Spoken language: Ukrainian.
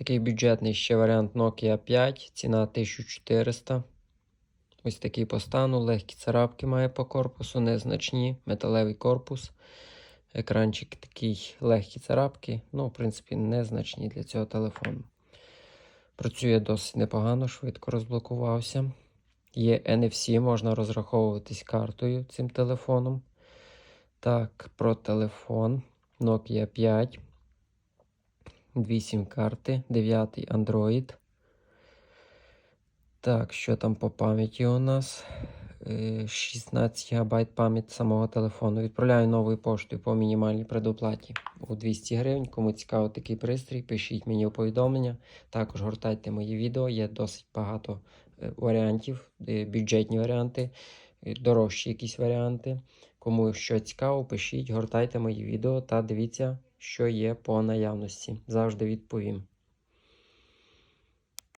Такий бюджетний ще варіант Nokia 5, ціна 1400. Ось такий по стану, легкі царапки має по корпусу, незначні, металевий корпус. Екранчик такий легкі царапки, ну, в принципі, незначні для цього телефону. Працює досить непогано, швидко розблокувався. Є NFC, можна розраховуватись картою цим телефоном. Так, про телефон Nokia 5. Дві сім-карти, 9 Android. Так, що там по пам'яті у нас? Е, 16 ГБ пам'ять самого телефону. Відправляю новою поштою по мінімальній предоплаті у 200 гривень. Кому цікаво такий пристрій, пишіть мені у повідомлення. Також гортайте мої відео. Є досить багато е, варіантів, е, бюджетні варіанти, е, дорожчі якісь варіанти. Кому що цікаво, пишіть, гортайте мої відео та дивіться, що є по наявності. Завжди відповім.